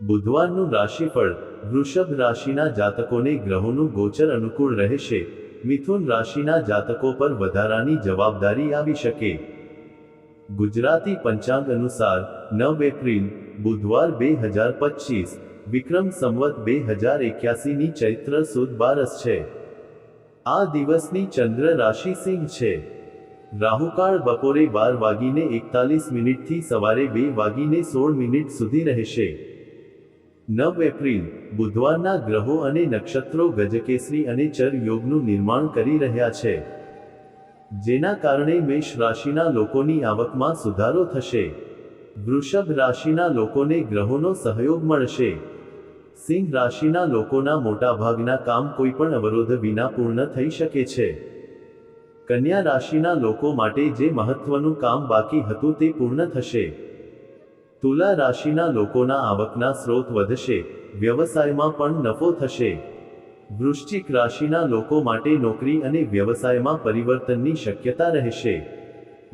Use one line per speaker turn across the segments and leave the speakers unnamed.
બુધવારનું રાશિફળ વૃષભ રાશિના જાતકોને ગ્રહોનું ગોચર અનુકૂળ રહેશે. મિથુન રાશિના જાતકો પર વધારાની જવાબદારી આવી શકે. ગુજરાતી પંચાંગ અનુસાર નવ એપ્રિલ, બુધવાર બે હજાર પચીસ, વિક્રમ સંવત બે હજાર એક્યાસીની ચૈત્ર સુદ બારસ છે. આ દિવસની ચંદ્ર રાશિ સિંહ છે. રાહુકાળ બપોરે બાર વાગીને એકતાલીસ મિનિટથી સવારે બે વાગીને સોળ મિનિટ સુધી રહેશે. નવ એપ્રિલ, બુધવારના ગ્રહો અને નક્ષત્રો ગજકેસરી અને ચર યોગનું નિર્માણ કરી રહ્યા છે. જેના કારણે મેષ રાશિના લોકોની આવકમાં સુધારો થશે. વૃષભ રાશિના લોકોને ગ્રહોનો સહયોગ મળશે. સિંહ રાશિના લોકોના મોટાભાગના કામ કોઈ પણ અવરોધ વિના પૂર્ણ થઈ શકે છે. કન્યા રાશિના લોકો માટે જે મહત્વનું કામ બાકી હતું તે પૂર્ણ થશે. તુલા રાશિના લોકોના આવકના સ્ત્રોત વધશે, વ્યવસાયમાં પણ નફો થશે. વૃશ્ચિક રાશિના લોકો માટે નોકરી અને વ્યવસાયમાં પરિવર્તનની શક્યતા રહેશે.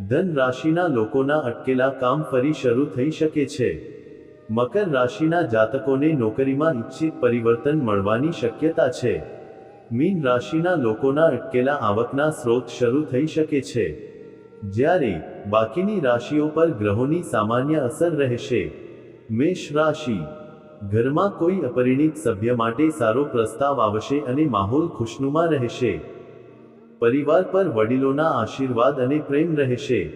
ધન રાશિના લોકોના અટકેલા કામ ફરી શરૂ થઈ શકે છે. મકર રાશિના જાતકોને નોકરીમાં ઇચ્છિત પરિવર્તન મળવાની શક્યતા છે. મીન રાશિના લોકોના અટકેલા આવકના સ્ત્રોત શરૂ થઈ શકે છે. જ્યારે બાકીની રાશિઓ પર ગ્રહોની સામાન્ય અસર રહેશે, મેષ રાશિ ઘરમાં કોઈ અપરિણિત સભ્ય માટે સારો પ્રસ્તાવ આવશે અને માહોલ ખુશનુમા રહેશે. પરિવાર પર વડીલોના આશીર્વાદ અને પ્રેમ રહેશે.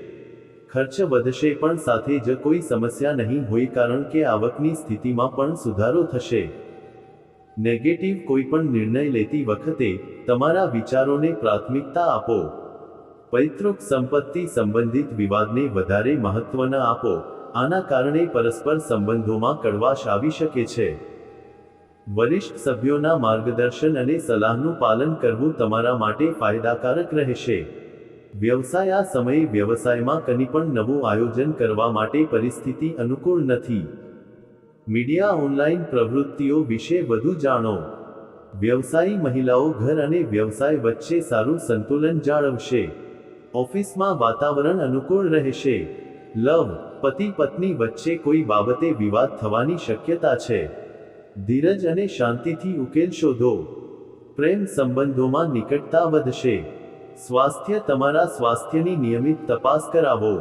ખર્ચ વધશે પણ સાથે જ કોઈ સમસ્યા નહીં હોય કારણ કે આવકની સ્થિતિમાં પણ સુધારો થશે. નેગેટિવ કોઈ પણ નિર્ણય લેતી વખતે તમારા વિચારોને પ્રાથમિકતા આપો. પૈતૃક સંપત્તિ સંબંધિત વિવાદને વધારે મહત્વ ન આપો, આના કારણે પરસ્પર સંબંધોમાં કડવાશ આવી શકે છે. વરિષ્ઠ સભ્યોના માર્ગદર્શન અને સલાહનું પાલન કરવું તમારા માટે ફાયદાકારક રહેશે. વ્યવસાય આ સમયે વ્યવસાયમાં કંઈ પણ નવું આયોજન કરવા માટે પરિસ્થિતિ અનુકૂળ નથી. મીડિયા ઓનલાઈન પ્રવૃત્તિઓ વિશે વધુ જાણો. વ્યવસાયી મહિલાઓ ઘર અને વ્યવસાય વચ્ચે સારું સંતુલન જાળવશે. ઓફિસમાં વાતાવરણ અનુકૂળ રહેશે. લવ, પતિ, પત્ની વચ્ચે કોઈ બાબતે વિવાદ થવાની શક્યતા છે. ધીરજ અને શાંતિથી ઉકેલ શોધો. પ્રેમ સંબંધોમાં નિકટતા વધશે. સ્વાસ્થ્ય તમારા સ્વાસ્થ્યની નિયમિત તપાસ કરાવો.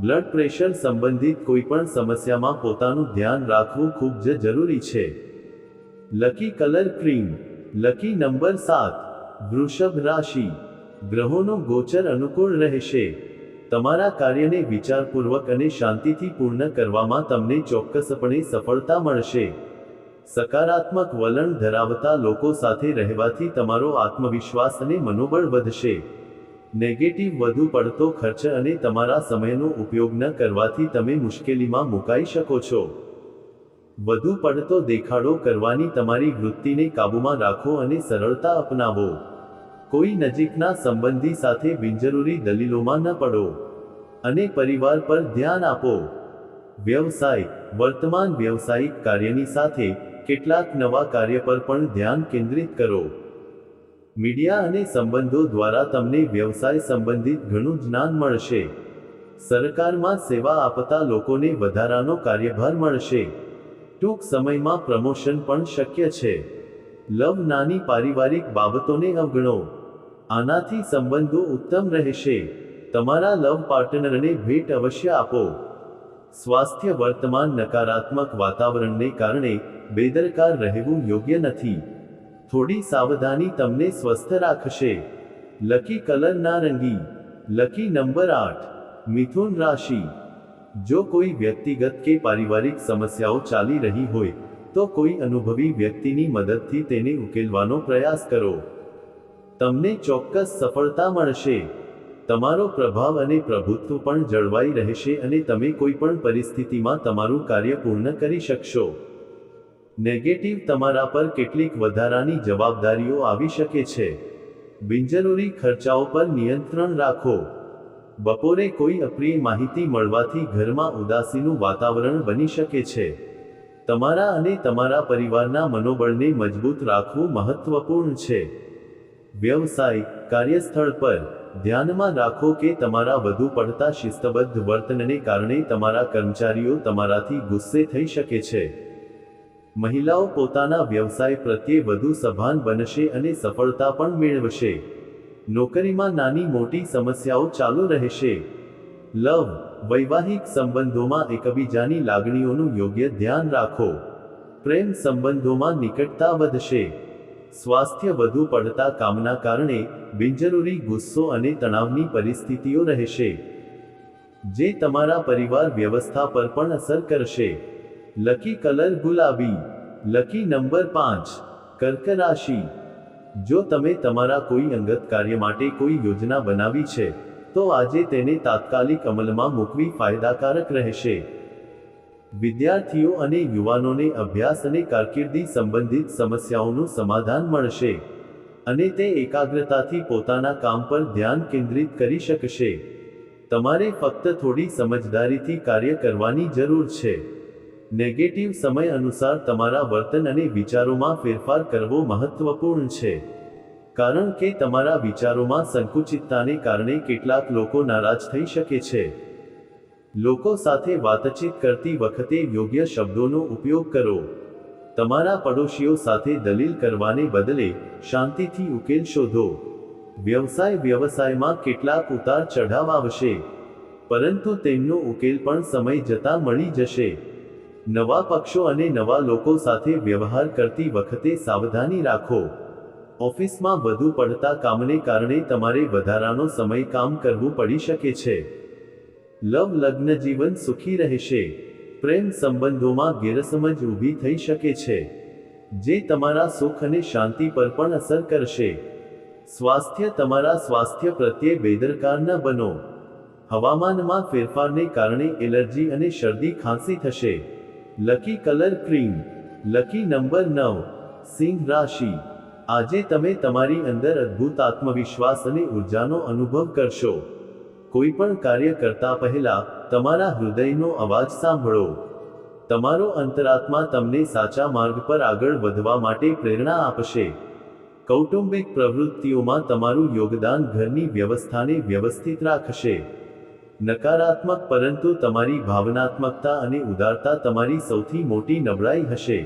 બ્લડ પ્રેશર સંબંધિત કોઈપણ સમસ્યામાં પોતાનું ધ્યાન રાખવું ખૂબ જ જરૂરી છે. Lucky colour cream, lucky number સાત, વૃષભ રાશિ. ગ્રહોનો ગોચર અનુકૂળ રહેશે. તમારા કાર્યને વિચારપૂર્વક અને શાંતિથી પૂર્ણ કરવામાં તમને ચોક્કસપણે સફળતા મળશે. સકારાત્મક વલણ ધરાવતા લોકો સાથે રહેવાથી તમારો આત્મવિશ્વાસ અને મનોબળ વધશે. નેગેટિવ વધુ પડતો ખર્ચ અને તમારા સમયનો ઉપયોગ ન કરવાથી તમે મુશ્કેલીમાં મુકાઈ શકો છો. વધુ પડતો દેખાડો કરવાની તમારી વૃત્તિને કાબૂમાં રાખો અને સરળતા અપનાવો. કોઈ નજીકના સંબંધી સાથે બિનજરૂરી દલીલોમાં ન પડો અને પરિવાર પર ધ્યાન આપો. વ્યવસાય, વર્તમાન વ્યવસાયિક કાર્યની સાથે કેટલાક નવા કાર્ય પર પણ ધ્યાન કેન્દ્રિત કરો. મીડિયા અને સંબંધો દ્વારા તમને વ્યવસાય સંબંધિત ઘણું જ્ઞાન મળશે. સરકારમાં સેવા આપતા લોકોને વધારાનો કાર્યભાર મળશે. ટૂંક સમયમાં પ્રમોશન પણ શક્ય છે. લવ નાની પારિવારિક બાબતોને અવગણો. આનાથી સંબંધો ઉત્તમ રહેશે. તમારા લવ પાર્ટનરને ભેટ અવશ્ય આપો. સ્વાસ્થ્ય વર્તમાન નકારાત્મક વાતાવરણને કારણે બેદરકાર રહેવું યોગ્ય નથી. થોડી સાવધાની તમને સ્વસ્થ રાખશે. લકી કલર નારંગી. લકી નંબર આઠ. મિથુન રાશિ. જો કોઈ વ્યક્તિગત કે પારિવારિક સમસ્યાઓ ચાલી રહી હોય, તો કોઈ અનુભવી વ્યક્તિની મદદથી તેને ઉકેલવાનો પ્રયાસ કરો. તમને ચોક્કસ સફળતા મળશે. તમારો પ્રભાવ અને પ્રભુત્વ પણ જળવાઈ રહેશે અને તમે કોઈ પણ પરિસ્થિતિમાં તમારું કાર્ય પૂર્ણ કરી શકશો. નેગેટિવ તમારા પર કેટલીક વધારાની જવાબદારીઓ આવી શકે છે. બિનજરૂરી ખર્ચાઓ પર નિયંત્રણ રાખો. બપોરે કોઈ અપ્રિય માહિતી મળવાથી ઘરમાં ઉદાસીનું વાતાવરણ બની શકે છે. તમારા અને તમારા પરિવારના મનોબળને મજબૂત રાખવું મહત્વપૂર્ણ છે. વ્યવસાય, કાર્યસ્થળ પર ધ્યાનમાં રાખો કે તમારા વધુ પડતા શિસ્તબદ્ધ વર્તનને કારણે તમારા કર્મચારીઓ તમારાથી ગુસ્સે થઈ શકે છે. મહિલાઓ પોતાના વ્યવસાય પ્રત્યે વધુ સભાન બનશે અને સફળતા પણ મેળવશે. નોકરીમાં નાની મોટી સમસ્યાઓ ચાલુ રહેશે. લવ, વૈવાહિક સંબંધોમાં એકબીજાની લાગણીઓનું યોગ્ય ધ્યાન રાખો. પ્રેમ સંબંધોમાં નિકટતા વધશે. સ્વાસ્થ્ય વધુ પડતા કામના કારણે બિનજરૂરી ગુસ્સો અને તણાવની પરિસ્થિતિઓ રહેશે. જે તમારા પરિવાર વ્યવસ્થા પર પણ અસર કરશે. લકી કલર ગુલાબી, લકી નંબર પાંચ કર્ક રાશિ જો તમે તમારા કોઈ અંગત કાર્ય માટે કોઈ યોજના બનાવી છે, તો આજે તેને તાત્કાલિક અમલમાં મૂકવી ફાયદાકારક રહેશે. વિદ્યાર્થીઓ અને યુવાનોને અભ્યાસ અને કારકિર્દી સંબંધિત સમસ્યાઓનું સમાધાન મળશે અને તે એકાગ્રતાથી પોતાના કામ પર ધ્યાન કેન્દ્રિત કરી શકશે. તમારે ફક્ત થોડી સમજદારીથી કાર્ય કરવાની જરૂર છે. નેગેટિવ સમય અનુસાર તમારા વર્તન અને વિચારોમાં ફેરફાર કરવો મહત્વપૂર્ણ છે. કારણ કે તમારા વિચારોમાં સંકુચિતતાને કારણે કેટલાક લોકો નારાજ થઈ શકે છે. લોકો સાથે વાતચીત કરતી વખતે યોગ્ય શબ્દોનો ઉપયોગ કરો. તમારા પડોશીઓ સાથે દલીલ કરવાને બદલે શાંતિથી ઉકેલ શોધો. વ્યવસાય વ્યવસાયમાં કેટલાક ઉતાર ચઢાવ આવશે. પરંતુ તેમનો ઉકેલ પણ સમય જતાં મળી જશે. નવા પક્ષો અને નવા લોકો સાથે વ્યવહાર કરતી વખતે સાવધાની રાખો. ઓફિસમાં વધુ પડતા કામને કારણે તમારે વધારાનો સમય કામ કરવું પડી શકે છે. લવ લગ્ન જીવન સુખી રહેશે. પ્રેમ સંબંધોમાં ગેરસમજ ઊભી થઈ શકે છે. જે તમારા સુખ અને શાંતિ પર પણ અસર કરશે. સ્વાસ્થ્ય તમારા સ્વાસ્થ્ય પ્રત્યે બેદરકાર ન બનો. હવામાનમાં ફેરફારને કારણે એલર્જી અને શરદી ખાંસી થશે. Lucky colour cream, lucky number નવ, સિંહ રાશિ. આજે તમે તમારી અંદર અદ્ભુત આત્મવિશ્વાસ અને ઉર્જાનો અનુભવ કરશો. કોઈ પણ કાર્ય કરતા પહેલા તમારા હૃદયનો અવાજ સાંભળો. તમારો અંતરાત્મા તમને સાચા માર્ગ પર આગળ વધવા માટે પ્રેરણા આપશે. કૌટુંબિક પ્રવૃત્તિઓમાં તમારું યોગદાન ઘરની વ્યવસ્થાને વ્યવસ્થિત રાખશે. નકારાત્મક પરંતુ તમારી ભાવનાત્મકતા અને ઉદારતા તમારી સૌથી મોટી નબળાઈ હશે.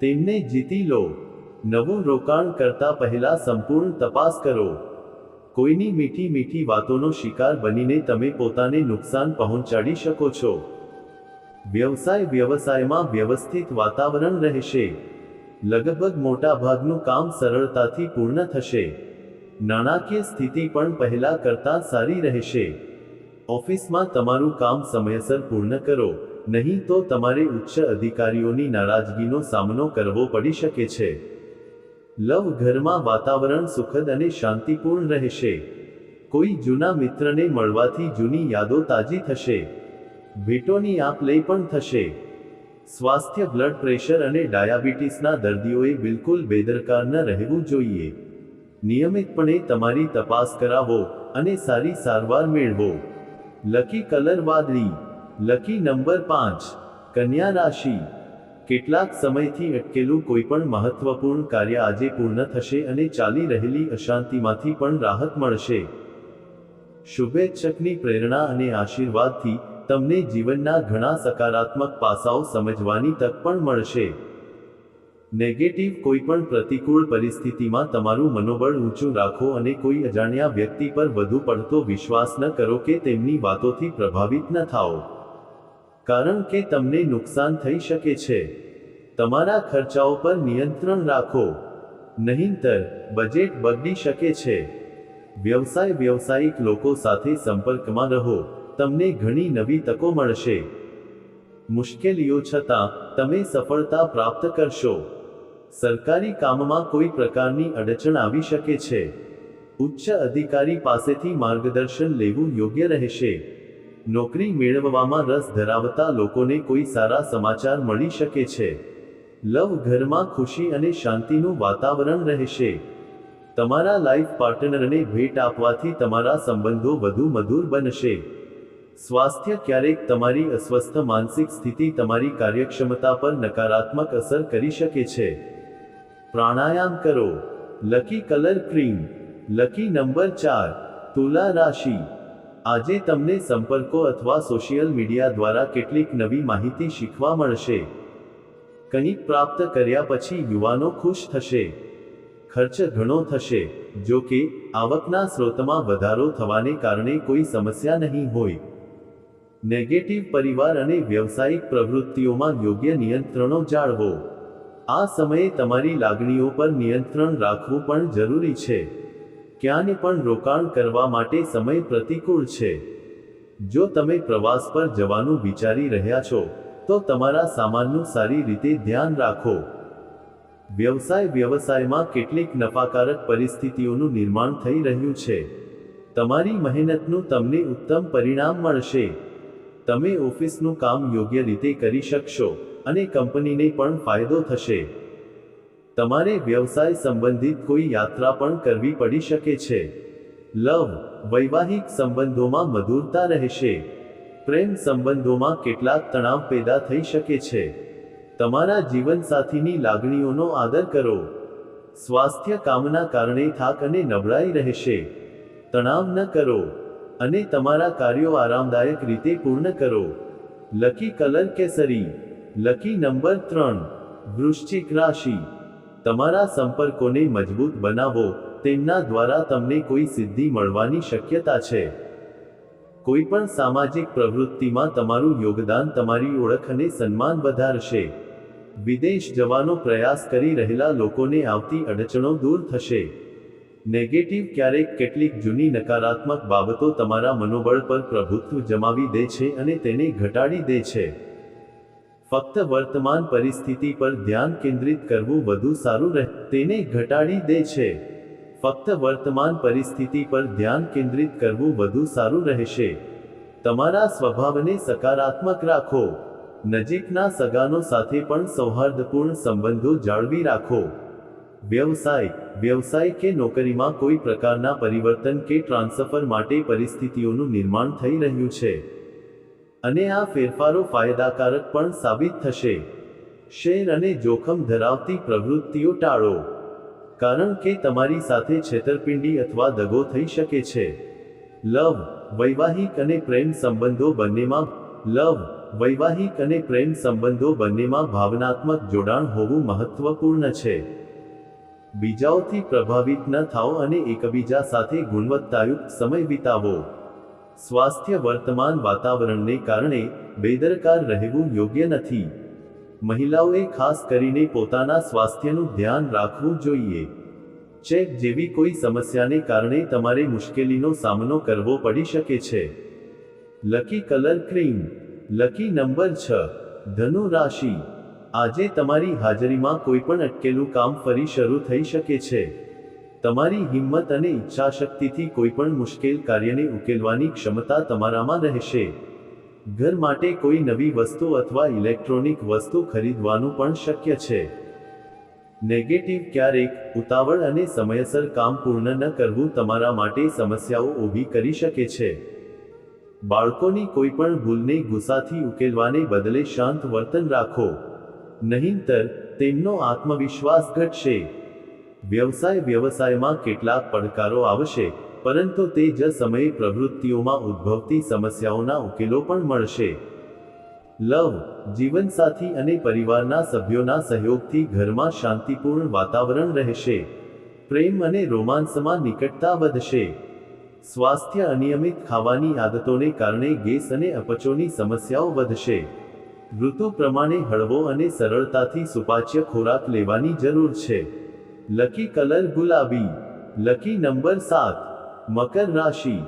તેમને જીતી લો. નવું રોકાણ કરતા પહેલા સંપૂર્ણ તપાસ કરો. કોઈની મીઠી મીઠી વાતોનો શિકાર બનીને તમે પોતાને નુકસાન પહોંચાડી શકો છો. વ્યવસાય વ્યવસાયમાં વ્યવસ્થિત વાતાવરણ રહેશે. લગભગ મોટા ભાગનું કામ સરળતાથી પૂર્ણ થશે. નાણાકીય સ્થિતિ પણ પહેલા કરતાં સારી રહેશે. ઓફિસમાં તમારું કામ સમયસર પૂર્ણ કરો, નહીં તો તમારે ઉચ્ચ અધિકારીઓની નારાજગીનો સામનો કરવો પડી શકે છે. લવ ઘરમાં વાતાવરણ સુખદ અને શાંતિપૂર્ણ રહેશે. કોઈ જૂના મિત્રને મળવાથી જૂની યાદો તાજી થશે. ભેટોની આપ લઈ પણ થશે. સ્વાસ્થ્ય, બ્લડ પ્રેશર અને ડાયાબિટીસના દર્દીઓએ બિલકુલ બેદરકાર ન રહેવું જોઈએ. નિયમિતપણે તમારી તપાસ કરાવો અને સારી સારવાર મેળવો. લકી કલર વાદળી. લકી નંબર પાંચ. કન્યા રાશિ. કેટલાક સમયથી અટકેલું કોઈપણ મહત્વપૂર્ણ કાર્ય આજે પૂર્ણ થશે અને ચાલી રહેલી અશાંતિમાંથી પણ રાહત મળશે. શુભેચ્છકની પ્રેરણા અને આશીર્વાદથી તમને જીવનના ઘણા સકારાત્મક પાસાઓ સમજવાની તક પણ મળશે. નેગેટિવ કોઈ પણ પ્રતિકૂળ પરિસ્થિતિમાં તમારું મનોબળ ઊંચું રાખો અને કોઈ અજાણ્યા વ્યક્તિ પર વધુ પડતો વિશ્વાસ ન કરો કે તેમની વાતોથી પ્રભાવિત ન થાઓ. કારણ કે તમને નુકસાન થઈ શકે છે. તમારા ખર્ચાઓ પર નિયંત્રણ રાખો. નહીંતર, બજેટ બગડી શકે છે. વ્યવસાય વ્યવસાયિક લોકો સાથે સંપર્કમાં રહો. તમને ઘણી નવી તકો મળશે. મુશ્કેલીઓ છતાં, તમે સફળતા પ્રાપ્ત કરશો. સરકારી કામમાં કોઈ પ્રકારની અડચણ આવી શકે છે. ઉચ્ચ અધિકારી પાસેથી માર્ગદર્શન લેવું યોગ્ય રહેશે. નોકરી મેળવવામાં રસ ધરાવતા લોકોને કોઈ સારા સમાચાર મળી શકે છે. લવ ઘરમાં ખુશી અને શાંતિનું વાતાવરણ રહેશે. તમારા લાઈફ પાર્ટનરને ભેટ આપવાથી તમારા સંબંધો વધુ મધુર બનશે. સ્વાસ્થ્ય ક્યારેક તમારી અસ્વસ્થ માનસિક સ્થિતિ તમારી કાર્યક્ષમતા પર નકારાત્મક અસર કરી શકે છે. પ્રાણાયામ કરો. Lucky colour cream. Lucky number ચાર. તુલા રાશિ. આજે તમને સંપર્કો અથવા સોશિયલ મીડિયા દ્વારા કેટલીક નવી માહિતી શીખવા મળશે. કંઈક પ્રાપ્ત કર્યા પછી યુવાનો ખુશ થશે. ખર્ચ ઘણો થશે, જો કે, આવકના સ્રોતમાં વધારો થવાને કારણે કોઈ સમસ્યા નહીં હોય. નેગેટિવ પરિવાર અને વ્યવસાયિક પ્રવૃત્તિઓમાં યોગ્ય નિયંત્રણો જાળવો. આ સમયે તમારી લાગણીઓ પર નિયંત્રણ રાખવું પણ જરૂરી છે. ક્યાંને પણ રોકાણ કરવા માટે સમય પ્રતિકૂળ છે. જો તમે પ્રવાસ પર જવાનું વિચારી રહ્યા છો, તો તમારા સામાનનું સારી રીતે ધ્યાન રાખો. વ્યવસાય વ્યવસાયમાં કેટલીક નફાકારક પરિસ્થિતિઓનું નિર્માણ થઈ રહ્યું છે. તમારી મહેનતનું તમને ઉત્તમ પરિણામ મળશે. તમે ઓફિસનું કામ યોગ્ય રીતે કરી શકશો અને કંપનીને પણ ફાયદો થશે. તમારે વ્યવસાય સંબંધિત કોઈ યાત્રા પણ કરવી પડી શકે છે. લવ, વૈવાહિક સંબંધોમાં મધુરતા રહેશે. પ્રેમ સંબંધોમાં કેટલાક તણાવ પેદા થઈ શકે છે. તમારા જીવનસાથીની લાગણીઓનો આદર કરો. સ્વાસ્થ્ય કામના કારણે થાક અને નબળાઈ રહેશે. તણાવ ન કરો અને તમારા કાર્યો આરામદાયક રીતે પૂર્ણ કરો. લકી કલર કેસરી, લકી નંબર ત્રણ, વૃશ્ચિક રાશિ. તમારા સંપર્કોને મજબૂત બનાવો, તેમના દ્વારા તમને કોઈ સિદ્ધિ મળવાની શક્યતા છે. કોઈપણ સામાજિક પ્રવૃત્તિમાં તમારું યોગદાન તમારી ઓળખ અને સન્માન વધારશે. વિદેશ જવાનો પ્રયાસ કરી રહેલા લોકોને આવતી અડચણો દૂર થશે. નેગેટિવ ક્યારેક કેટલીક જૂની નકારાત્મક બાબતો તમારા મનોબળ પર પ્રભુત્વ જમાવી દે છે અને તેને ઘટાડી દે છે. ફક્ત વર્તમાન પરિસ્થિતિ પર ધ્યાન કેન્દ્રિત કરવું વધુ સારું રહે, તેને ઘટાડી દે છે. ફક્ત વર્તમાન પરિસ્થિતિ પર ધ્યાન કેન્દ્રિત કરવું વધુ સારું રહેશે. તમારા સ્વભાવને સકારાત્મક રાખો. નજીકના સગાનો સાથે પણ સૌહાર્દપૂર્ણ સંબંધો જાળવી રાખો. વ્યવસાય વ્યવસાય કે નોકરીમાં કોઈ પ્રકારના પરિવર્તન કે ટ્રાન્સફર માટે પરિસ્થિતિઓનું નિર્માણ થઈ રહ્યું છે. અને આ ફેરફારો ફાયદાકારક પણ સાબિત થશે. શેર અને જોખમ ધરાવતી પ્રવૃત્તિઓ ટાળો. કારણ કે તમારી સાથે છેતરપિંડી અથવા દગો થઈ શકે છે. લવ, વૈવાહિક અને પ્રેમ સંબંધો બંનેમાં લવ, વૈવાહિક અને પ્રેમ સંબંધો બંનેમાં ભાવનાત્મક જોડાણ હોવું મહત્વપૂર્ણ છે. બીજાઓથી પ્રભાવિત ન થાઓ અને એકબીજા સાથે ગુણવત્તાયુક્ત સમય વિતાવો. સ્વાસ્થ્ય વર્તમાન વાતાવરણને કારણે બેદરકાર રહેવું યોગ્ય નથી. મહિલાઓએ ખાસ કરીને પોતાના સ્વાસ્થ્યનું ધ્યાન રાખવું જોઈએ. ચેક જેવી કોઈ સમસ્યાને કારણે તમારે મુશ્કેલીનો સામનો કરવો પડી શકે છે. Lucky colour cream, lucky number છ, ધનુ રાશિ. આજે તમારી હાજરીમાં કોઈ પણ અટકેલું કામ ફરી શરૂ થઈ શકે છે. તમારી હિંમત અને ઈચ્છાશક્તિથી કોઈપણ મુશ્કેલ કાર્યને ઉકેલવાની ક્ષમતા તમારામાં રહેશે. ઘર માટે કોઈ નવી વસ્તુ અથવા ઇલેક્ટ્રોનિક વસ્તુ ખરીદવાનું પણ શક્ય છે. નેગેટિવ ક્યારેક, ઉતાવળ અને સમયસર કામ પૂર્ણ ન કરવું તમારા માટે સમસ્યાઓ ઊભી કરી શકે છે. બાળકોની કોઈ પણ ભૂલને ગુસ્સાથી ઉકેલવાને બદલે શાંત વર્તન રાખો. નહીંતર, તેમનો આત્મવિશ્વાસ ઘટશે. વ્યવસાય વ્યવસાયમાં કેટલાક પડકારો આવશે, પરંતુ તે જ સમયે પ્રવૃત્તિઓમાં ઉદ્ભવતી સમસ્યાઓના ઉકેલો પણ મળશે. લવ, જીવનસાથી અને પરિવારના સભ્યોના સહયોગથી ઘરમાં શાંતિપૂર્ણ વાતાવરણ રહેશે. પ્રેમ અને રોમાન્સમાં નિકટતા વધશે. સ્વાસ્થ્ય અનિયમિત ખાવાની આદતોને કારણે ગેસ અને અપચોની સમસ્યાઓ વધશે. ઋતુ પ્રમાણે હળવો અને સરળતાથી સુપાચ્ય ખોરાક લેવાની જરૂર છે. લકી કલર ગુલાબી, લકી નંબર સાત, મકર રાશિ.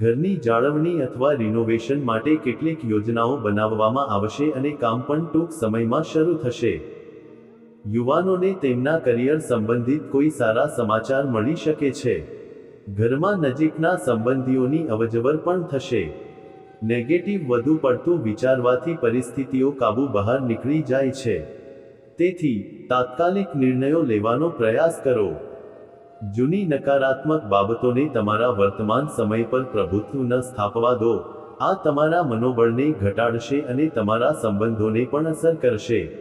ઘરની જાળવણી અથવા રિનોવેશન માટે કેટલીક યોજનાઓ બનાવવામાં આવશે અને કામ પણ ટૂંક સમયમાં શરૂ થશે. યુવાનોને તેમના કરિયર સંબંધિત કોઈ સારા સમાચાર મળી શકે છે. ઘરમાં નજીકના સંબંધીઓની અવજવર પણ થશે. નેગેટિવ વધુ પડતું વિચારવાથી પરિસ્થિતિઓ કાબુ બહાર નીકળી જાય છે. તેથી તાત્કાલિક નિર્ણયો લેવાનો પ્રયાસ કરો. જૂની નકારાત્મક બાબતોને તમારા વર્તમાન સમય પર પ્રભુત્વ ન સ્થાપવા દો. આ તમારા મનોબળને ઘટાડશે અને તમારા સંબંધોને પણ અસર કરશે.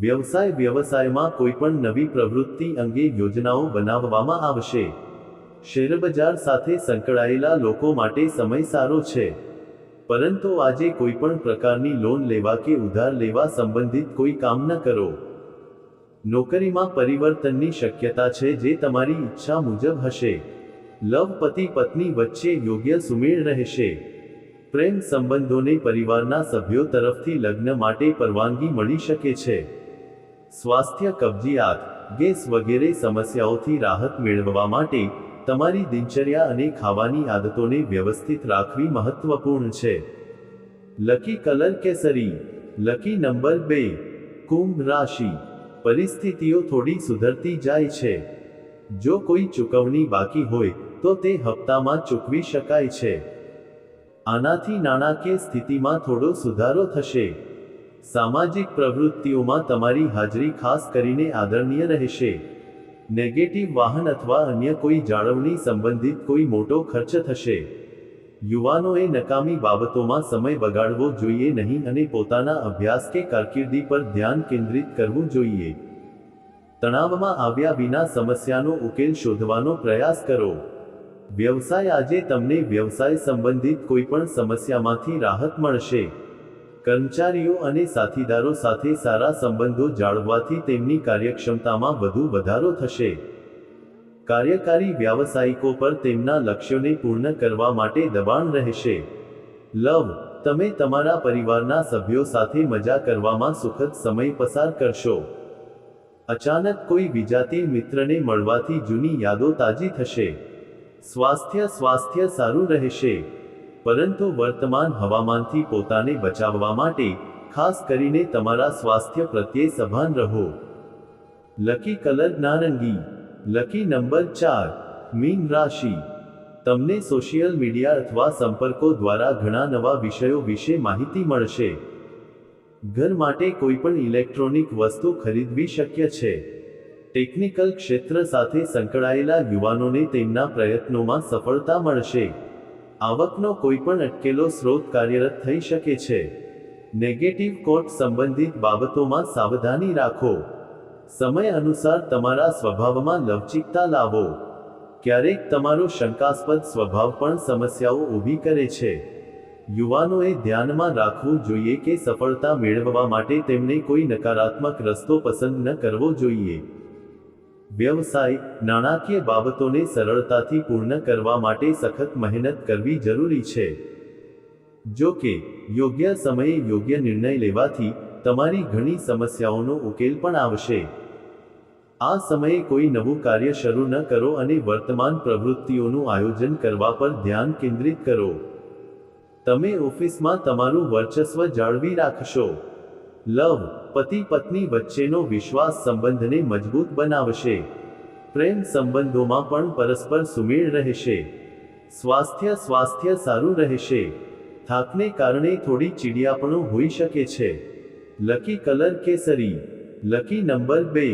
વ્યવસાય વ્યવસાયમાં કોઈ પણ નવી પ્રવૃત્તિ અંગે યોજનાઓ બનાવવામાં આવશે. શેરબજાર સાથે સંકળાયેલા લોકો માટે સમય સારો છે. પરંતુ આજે કોઈ પણ પ્રકારની લોન લેવા કે ઉધાર લેવા સંબંધિત કોઈ કામ ન કરો. નોકરીમાં પરિવર્તનની શક્યતા છે જે તમારી ઈચ્છા મુજબ હશે. લવ પતિ પત્ની વચ્ચે યોગ્ય સુમેળ રહેશે. પ્રેમ સંબંધોને પરિવારના સભ્યો તરફથી લગ્ન માટે પરવાનગી મળી શકે છે. સ્વાસ્થ્ય કબજિયાત, ગેસ વગેરે સમસ્યાઓથી રાહત મેળવવા માટે તમારી દિનચર્યા અને ખાવાની આદતોને વ્યવસ્થિત રાખવી મહત્વપૂર્ણ છે. લકી કલર કેસરી, લકી નંબર બે, કુંભ રાશિ. પરિસ્થિતિઓ થોડી સુધરતી જાય છે. જો કોઈ ચૂકવણી બાકી હોય, તો તે હપ્તામાં ચૂકવી શકાય છે. આનાથી નાણાકીય સ્થિતિમાં થોડો સુધારો થશે. સામાજિક પ્રવૃત્તિઓમાં તમારી હાજરી ખાસ કરીને આદરણીય રહેશે. નેગેટિવ વાહન અથવા અન્ય કોઈ જાળવણી સંબંધિત કોઈ મોટો ખર્ચ થશે. યુવાનોએ નકામી બાબતોમાં સમય બગાડવો જોઈએ નહીં અને પોતાના અભ્યાસ કે કારકિર્દી પર ધ્યાન કેન્દ્રિત કરવું જોઈએ. તણાવમાં આવ્યા વિના સમસ્યાનો ઉકેલ શોધવાનો પ્રયાસ કરો. વ્યવસાય આજે તમને વ્યવસાય સંબંધિત કોઈપણ સમસ્યામાંથી રાહત મળશે. કર્મચારીઓ અને સાથીદારો સાથે સારા સંબંધો જાળવવાથી તેમની કાર્યક્ષમતામાં વધુ વધારો થશે. કાર્યકારી વ્યાવસાયિકો પર તેમના લક્ષ્યોને પૂર્ણ કરવા માટે દબાણ રહેશે. લવ, તમે તમારા પરિવારના સભ્યો સાથે મજા કરવામાં સુખદ સમય પસાર કરશો. અચાનક કોઈ વિજાતીય મિત્રને મળવાથી જૂની યાદો તાજી થશે. સ્વાસ્થ્ય સ્વાસ્થ્ય સારું રહેશે. પરંતુ વર્તમાન હવામાનથી પોતાને બચાવવા માટે, ખાસ કરીને તમારા સ્વાસ્થ્ય પ્રત્યે સભાન રહો. લકી કલર નારંગી. લકી નંબર ચાર, મીન રાશિ. તમને સોશિયલ મીડિયા અથવા સંપર્કો દ્વારા ઘણા નવા વિષયો વિશે માહિતી મળશે. ઘર માટે કોઈપણ ઇલેક્ટ્રોનિક વસ્તુ ખરીદવી શક્ય છે. ટેકનિકલ ક્ષેત્ર સાથે સંકળાયેલા યુવાનોને તેમના પ્રયત્નોમાં સફળતા મળશે. આવકનો કોઈપણ અટકેલો સ્રોત કાર્યરત થઈ શકે છે. નેગેટિવ કોટ સંબંધિત બાબતોમાં સાવધાની રાખો. સમય અનુસાર તમારા સ્વભાવમાં લવચિકતા લાવો. ક્યારેક તમારો શંકાસ્પદ સ્વભાવ પણ સમસ્યાઓ ઊભી કરે છે. યુવાનોએ ધ્યાનમાં રાખવું જોઈએ કે સફળતા મેળવવા માટે તેમને કોઈ નકારાત્મક રસ્તો પસંદ ન કરવો જોઈએ. વ્યવસાય, નાણાકીય બાબતોને સરળતાથી પૂર્ણ કરવા માટે સખત મહેનત કરવી જરૂરી છે. જો કે, યોગ્ય સમયે યોગ્ય નિર્ણય લેવાથી તમારી ઘણી સમસ્યાઓનો ઉકેલ પણ આવશે. આ સમયે કોઈ નવું કાર્ય શરૂ ન કરો અને વર્તમાન પ્રવૃત્તિઓનું આયોજન કરવા પર ધ્યાન કેન્દ્રિત કરો. તમે ઓફિસમાં તમારું વર્ચસ્વ જાળવી રાખશો. લવ, પતિ પત્ની વચ્ચેનો વિશ્વાસ સંબંધને મજબૂત બનાવશે. પ્રેમ સંબંધોમાં પણ પરસ્પર સુમેળ રહેશે. સ્વાસ્થ્ય સ્વાસ્થ્ય સારું રહેશે. થાકને કારણે થોડી ચીડિયાપણું હોઈ શકે છે. લકી કલર કેસરી. લકી નંબર બે.